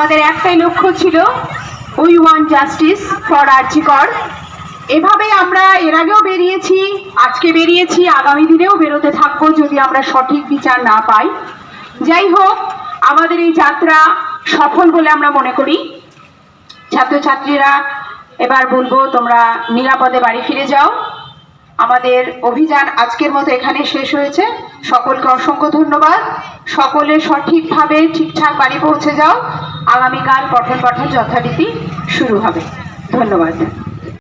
আমাদের একটাই লক্ষ্য ছিল we want justice for RG Kar এভাবে আমরা এর আগেও বেরিয়েছি, আজকে বেরিয়েছি, আগামী দিনেও বেরোতে থাকব যদি আমরা সঠিক বিচার না পাই। যাই হোক, আমাদের এই যাত্রা সফল বলে আমরা মনে করি। ছাত্রছাত্রীরা, এবার বলব তোমরা নিরাপদে বাড়ি ফিরে যাও। আমাদের অভিযান আজকের মতো এখানে শেষ হয়েছে। সকলকে অসংখ্য ধন্যবাদ। সকলে সঠিকভাবে ঠিকঠাক বাড়ি পৌঁছে যাও। আগামীকাল পঠন পাঠন যথারীতি শুরু হবে। ধন্যবাদ।